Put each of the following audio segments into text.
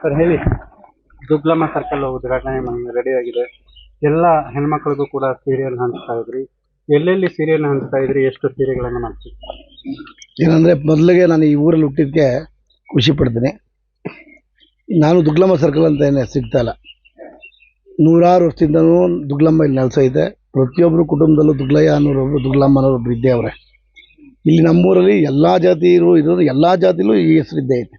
Sir, ಹೇಳಿ. ದುಬ್ಲಮ್ಮ circle ಉದ್ಘಾಟನೆ ready ಆಗಿದೆ. ಎಲ್ಲ ಹೆಣ್ಮಕ್ಳಿಗೂ ಕೂಡ ಸೀರಿಯಲ್ ಹಂಚ್ತಾ ಇದ್ರಿ. ಎಲ್ಲೆಲ್ಲಿ ಸೀರಿಯಲ್ ಹಂಚ್ತಾ ಇದ್ರಿ? ಎಷ್ಟು ಸೀರೆಗಳನ್ನು ಮಾಡ್ತೀವಿ ಏನಂದರೆ, ಮೊದಲಿಗೆ ನಾನು ಈ ಊರಲ್ಲಿ ಹುಟ್ಟಿದ್ದಕ್ಕೆ ಖುಷಿ ಪಡ್ತೀನಿ. ನಾನು ದುಗ್ಲಮ್ಮ ಸರ್ಕಲ್ ಅಂತ ಏನೇ ಸಿಗ್ತಾ ಇಲ್ಲ. ನೂರಾರು ವರ್ಷದಿಂದನೂ ದುಗ್ಲಮ್ಮ ಇಲ್ಲಿ ಇದೆ. ಪ್ರತಿಯೊಬ್ಬರು ಕುಟುಂಬದಲ್ಲೂ ದುಗ್ಲಯ್ಯ ಅನ್ನೋರೊಬ್ರು ದುಗ್ಲಮ್ಮ ಅನ್ನೋರೊಬ್ರು ಇದ್ದೇ ಅವರೇ. ಇಲ್ಲಿ ನಮ್ಮೂರಲ್ಲಿ ಎಲ್ಲ ಜಾತಿಯರು ಇರೋದು ಎಲ್ಲ ಜಾತಿಲೂ ಈ ಹೆಸರು ಇದ್ದೇ ಐತೆ.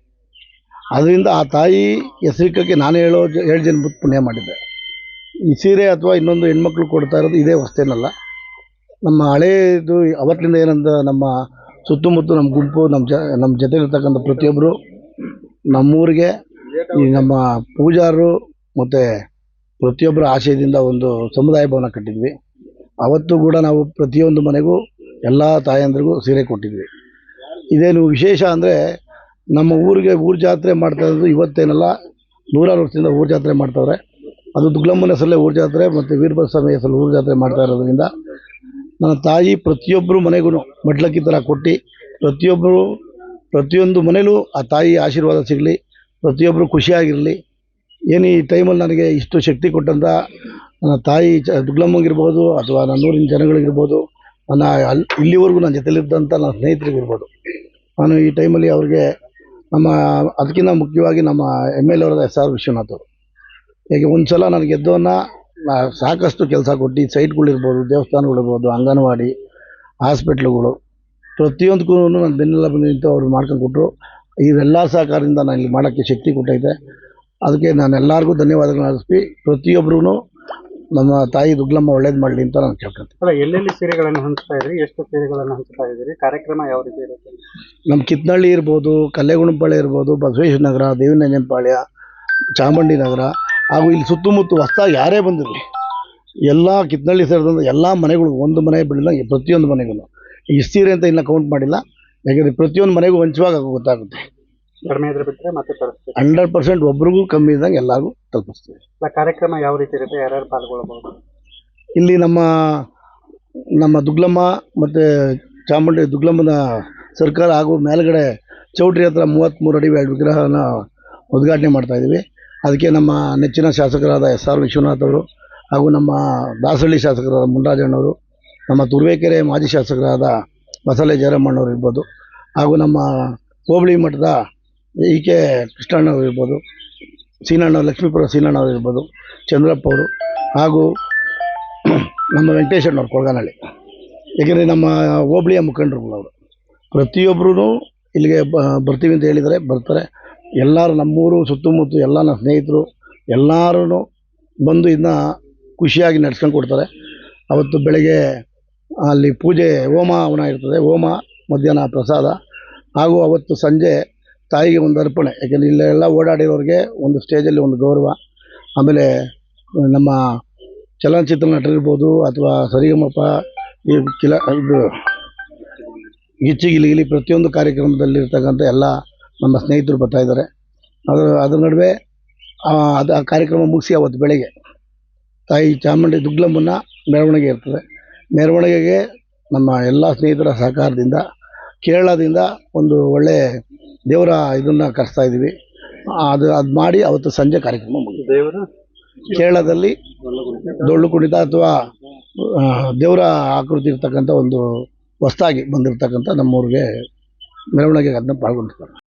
ಅದರಿಂದ ಆ ತಾಯಿ ಹೆಸರಿಕಕ್ಕೆ ನಾನು ಹೇಳೋ ಏಳು ಜನ ಪುಣ್ಯ ಮಾಡಿದ್ದೆ. ಈ ಸೀರೆ ಅಥವಾ ಇನ್ನೊಂದು ಹೆಣ್ಮಕ್ಳು ಕೊಡ್ತಾ ಇರೋದು ಇದೇ ವಸ್ತೇನಲ್ಲ. ನಮ್ಮ ಹಳೇದು ಅವತ್ತಿಂದ ಏನಂದ ನಮ್ಮ ಸುತ್ತಮುತ್ತ ನಮ್ಮ ಗುಂಪು, ನಮ್ಮ ಜ, ನಮ್ಮ ಜೊತೆಲಿರ್ತಕ್ಕಂಥ ಪ್ರತಿಯೊಬ್ಬರು ನಮ್ಮೂರಿಗೆ, ಈ ನಮ್ಮ ಪೂಜಾರರು ಮತ್ತು ಪ್ರತಿಯೊಬ್ಬರ ಆಶಯದಿಂದ ಒಂದು ಸಮುದಾಯ ಭವನ ಕಟ್ಟಿದ್ವಿ. ಅವತ್ತು ಕೂಡ ನಾವು ಪ್ರತಿಯೊಂದು ಮನೆಗೂ ಎಲ್ಲ ತಾಯಂದ್ರಿಗೂ ಸೀರೆ ಕೊಟ್ಟಿದ್ವಿ. ಇದೇನು ವಿಶೇಷ ಅಂದರೆ ನಮ್ಮ ಊರಿಗೆ ಊರು ಜಾತ್ರೆ ಮಾಡ್ತಾ ಇರೋದು ಇವತ್ತೇನಲ್ಲ, ನೂರಾರು ವರ್ಷದಿಂದ ಊರು ಜಾತ್ರೆ ಮಾಡ್ತಾವ್ರೆ. ಅದು ದುಗ್ಲಮ್ಮನ ಹೆಸರಲ್ಲೇ ಊರು ಜಾತ್ರೆ ಮತ್ತು ವೀರಭದ್ರ ಸ್ವಾಮಿ ಹೆಸರಲ್ಲಿ ಊರು ಜಾತ್ರೆ ಮಾಡ್ತಾ ಇರೋದ್ರಿಂದ ನನ್ನ ತಾಯಿ ಪ್ರತಿಯೊಬ್ಬರು ಮನೆಗೂ ಮಡ್ಲಕ್ಕಿ ಥರ ಕೊಟ್ಟು ಪ್ರತಿಯೊಬ್ಬರು ಪ್ರತಿಯೊಂದು ಮನೇಲೂ ಆ ತಾಯಿ ಆಶೀರ್ವಾದ ಸಿಗಲಿ ಪ್ರತಿಯೊಬ್ಬರು ಖುಷಿಯಾಗಿರಲಿ. ಏನು ಈ ಟೈಮಲ್ಲಿ ನನಗೆ ಇಷ್ಟು ಶಕ್ತಿ ಕೊಟ್ಟಂಥ ನನ್ನ ತಾಯಿ ಚ ದುಗ್ಲಮ್ಮಂಗಿರ್ಬೋದು ಅಥವಾ ನನ್ನ ಊರಿನ ಜನಗಳಿಗಿರ್ಬೋದು, ನನ್ನ ಅಲ್ಲಿ ಇಲ್ಲಿವರೆಗೂ ನನ್ನ ಜೊತೆಲಿದ್ದಂಥ ನನ್ನ ಸ್ನೇಹಿತರಿಗಿರ್ಬೋದು. ನಾನು ಈ ಟೈಮಲ್ಲಿ ಅವ್ರಿಗೆ ನಮ್ಮ, ಅದಕ್ಕಿಂತ ಮುಖ್ಯವಾಗಿ ನಮ್ಮ ಎಂ ಎಲ್ ಅವರಾದ ಎಸ್ ಆರ್ ವಿಶ್ವನಾಥ್ ಅವರು. ಹೇಗೆ ಒಂದು ಸಲ ನನಗೆ ಗೆದ್ದವನ್ನ ಸಾಕಷ್ಟು ಕೆಲಸ ಕೊಟ್ಟು ಸೈಟ್ಗಳಿರ್ಬೋದು ದೇವಸ್ಥಾನಗಳಿರ್ಬೋದು, ಅಂಗನವಾಡಿ ಹಾಸ್ಪಿಟ್ಲುಗಳು ಪ್ರತಿಯೊಂದಕ್ಕೂ ನಾನು ಬೆನ್ನೆಲ್ಲ ನಿಂತು ಅವ್ರು ಮಾಡ್ಕೊಂಡು ಕೊಟ್ಟರು ಇವೆಲ್ಲ ಸಹಕಾರದಿಂದ ನಾನು ಇಲ್ಲಿ ಮಾಡೋಕ್ಕೆ ಶಕ್ತಿ ಕೊಟ್ಟೈತೆ. ಅದಕ್ಕೆ ನಾನು ಎಲ್ಲರಿಗೂ ಧನ್ಯವಾದಗಳನ್ನ ಅರ್ಪಿಸಿ ಪ್ರತಿಯೊಬ್ಬರೂ ನಮ್ಮ ತಾಯಿ ದುಗ್ಲಮ್ಮ ಒಳ್ಳೇದು ಮಾಡಲಿ ಅಂತ ನಾನು ಕೇಳ್ಕೊಂತೀನಿ. ಅಲ್ಲ ಎಲ್ಲೆಲ್ಲಿ ಸೀರೆಗಳನ್ನು ಹಂಚ್ತಾ ಇದ್ರಿ? ಎಷ್ಟು ಸೀರೆಗಳನ್ನು ಹಂಚ್ತಾ ಇದ್ರಿ ಕಾರ್ಯಕ್ರಮ ಯಾವ ರೀತಿ ಇರುತ್ತೆ? ನಮ್ಮ ಕಿತ್ನಳ್ಳಿ ಇರ್ಬೋದು ಕಲ್ಲೆಗುಣಪಾಳ್ಯ ಇರ್ಬೋದು ಬಸವೇಶ್ವರ ನಗರ ದೇವಿನಂಜನಪಾಳ್ಯ ಚಾಮುಂಡಿ ನಗರ ಹಾಗೂ ಇಲ್ಲಿ ಸುತ್ತಮುತ್ತ ಹೊಸ್ದಾಗಿ ಯಾರೇ ಬಂದಿರಲಿ ಎಲ್ಲ ಕಿತ್ನಳ್ಳಿ ಸೇರಿದಂಥ ಎಲ್ಲ ಮನೆಗಳು ಒಂದು ಮನೆ ಬಿಡಲಿಲ್ಲ ಪ್ರತಿಯೊಂದು ಮನೆಗೂ. ಈ ಸೀರೆ ಅಂತ ಇನ್ನೂ ಕೌಂಟ್ ಮಾಡಿಲ್ಲ. ಯಾಕೆಂದರೆ ಪ್ರತಿಯೊಂದು ಮನೆಗೂ ಹಂಚುವಾಗ ಗೊತ್ತಾಗುತ್ತೆ. ಕಡಿಮೆ ಇದ್ರೆ ಬಿಟ್ಟರೆ ಮತ್ತೆ ತರಿಸ್ತೀವಿ. ಹಂಡ್ರೆಡ್ ಪರ್ಸೆಂಟ್ ಒಬ್ರಿಗೂ ಕಮ್ಮಿ ಇದ್ದಂಗೆ ಎಲ್ಲರಿಗೂ ತಲುಪಿಸ್ತೀವಿ. ಅಲ್ಲ ಕಾರ್ಯಕ್ರಮ ಯಾವ ರೀತಿ ಇರುತ್ತೆ ಯಾರ್ಯಾರು ಪಾಲ್ಗೊಳ್ಬಹುದು ಇಲ್ಲಿ ನಮ್ಮ ನಮ್ಮ ದುಗ್ಲಮ್ಮ ಮತ್ತು ಚಾಮುಂಡಿ ದುಗ್ಲಮ್ಮನ ಸರ್ಕಾರ ಹಾಗೂ ಮೇಲ್ಗಡೆ ಚೌಟ್ರಿ ಹತ್ರ ಮೂವತ್ತ್ಮೂರು ಅಡಿ ಎರಡು ವಿಗ್ರಹನ ಉದ್ಘಾಟನೆ ಮಾಡ್ತಾಯಿದ್ದೀವಿ ಅದಕ್ಕೆ ನಮ್ಮ ನೆಚ್ಚಿನ ಶಾಸಕರಾದ ಎಸ್ ಆರ್ ವಿಶ್ವನಾಥ್ ಅವರು ಹಾಗೂ ನಮ್ಮ ದಾಸಹಳ್ಳಿ ಶಾಸಕರಾದ ಮುನ್ರಾಜಣ್ಣವರು ನಮ್ಮ ತುರುವೇಕೆರೆ ಮಾಜಿ ಶಾಸಕರಾದ ಬಸಲೆ ಜಯರಾಮಣ್ಣವ್ರು ಇರ್ಬೋದು ಹಾಗೂ ನಮ್ಮ ಹೋಬಳಿ ಮಠದ ಇ ಕೆ ಕೃಷ್ಣಣ್ಣವ್ರು ಇರ್ಬೋದು ಸೀನಣ್ಣ ಲಕ್ಷ್ಮೀಪುರ ಸೀನಣ್ಣವ್ರು ಇರ್ಬೋದು, ಚಂದ್ರಪ್ಪ ಅವರು ಹಾಗೂ ನಮ್ಮ ವೆಂಕಟೇಶಣ್ಣವ್ರು ಕೊಳಗನಹಳ್ಳಿ. ಏಕೆಂದರೆ ನಮ್ಮ ಹೋಬಳಿಯ ಮುಖಂಡರುಗಳು ಅವರು. ಪ್ರತಿಯೊಬ್ಬರೂ ಇಲ್ಲಿಗೆ ಬರ್ತೀವಿ ಅಂತ ಹೇಳಿದರೆ ಬರ್ತಾರೆ. ಎಲ್ಲರೂ ನಮ್ಮೂರು ಸುತ್ತಮುತ್ತ ಎಲ್ಲ ನನ್ನ ಸ್ನೇಹಿತರು ಎಲ್ಲರೂ ಬಂದು ಇದನ್ನ ಖುಷಿಯಾಗಿ ನಡ್ಸ್ಕೊಂಡು ಕೊಡ್ತಾರೆ. ಅವತ್ತು ಬೆಳಗ್ಗೆ ಅಲ್ಲಿ ಪೂಜೆ ಹೋಮ ಅವನ ಇರ್ತದೆ. ಹೋಮ, ಮಧ್ಯಾಹ್ನ ಪ್ರಸಾದ ಹಾಗೂ ಅವತ್ತು ಸಂಜೆ ತಾಯಿಗೆ ಒಂದು ಅರ್ಪಣೆ. ಯಾಕೆಂದರೆ ಇಲ್ಲೆಲ್ಲ ಓಡಾಡಿರೋರಿಗೆ ಒಂದು ಸ್ಟೇಜಲ್ಲಿ ಒಂದು ಗೌರವ. ಆಮೇಲೆ ನಮ್ಮ ಚಲನಚಿತ್ರ ನಟರಿರ್ಬೋದು ಅಥವಾ ಸರಿಗಮಪ, ಈ ಕಿಲ, ಇದು, ಗಿಚ್ಚಿಗಿಲಿಗಿಲಿ ಪ್ರತಿಯೊಂದು ಕಾರ್ಯಕ್ರಮದಲ್ಲಿರ್ತಕ್ಕಂಥ ಎಲ್ಲ ನಮ್ಮ ಸ್ನೇಹಿತರು ಬರ್ತಾ ಇದ್ದಾರೆ. ಅದರ, ಅದ್ರ ನಡುವೆ ಅದು, ಆ ಕಾರ್ಯಕ್ರಮ ಮುಗಿಸಿ ಅವತ್ತು ಬೆಳಗ್ಗೆ, ತಾಯಿ ಚಾಮುಂಡಿ ದುಗ್ಲಮ್ಮನ ಮೆರವಣಿಗೆ ಇರ್ತದೆ. ಮೆರವಣಿಗೆಗೆ ನಮ್ಮ ಎಲ್ಲ ಸ್ನೇಹಿತರ ಸಹಕಾರದಿಂದ, ಕೇರಳದಿಂದ ಒಂದು ಒಳ್ಳೆ ದೇವರ ಇದನ್ನ ಕರೆಸ್ತಾ ಇದ್ದೀವಿ. ಅದು ಅದು ಮಾಡಿ ಅವತ್ತು ಸಂಜೆ ಕಾರ್ಯಕ್ರಮ ದೇವರು? ಕೇರಳದಲ್ಲಿ ಡೊಳ್ಳು ಕುಣಿತ ಅಥವಾ ದೇವರ ಆಕೃತಿ ಇರ್ತಕ್ಕಂಥ ಒಂದು ಹೊಸ್ದಾಗಿ ಬಂದಿರತಕ್ಕಂಥ ನಮ್ಮೂರಿಗೆ ಮೆರವಣಿಗೆಗೆ ಅದನ್ನ ಪಾಲ್ಗೊಂಡಿರ್ತಾರೆ.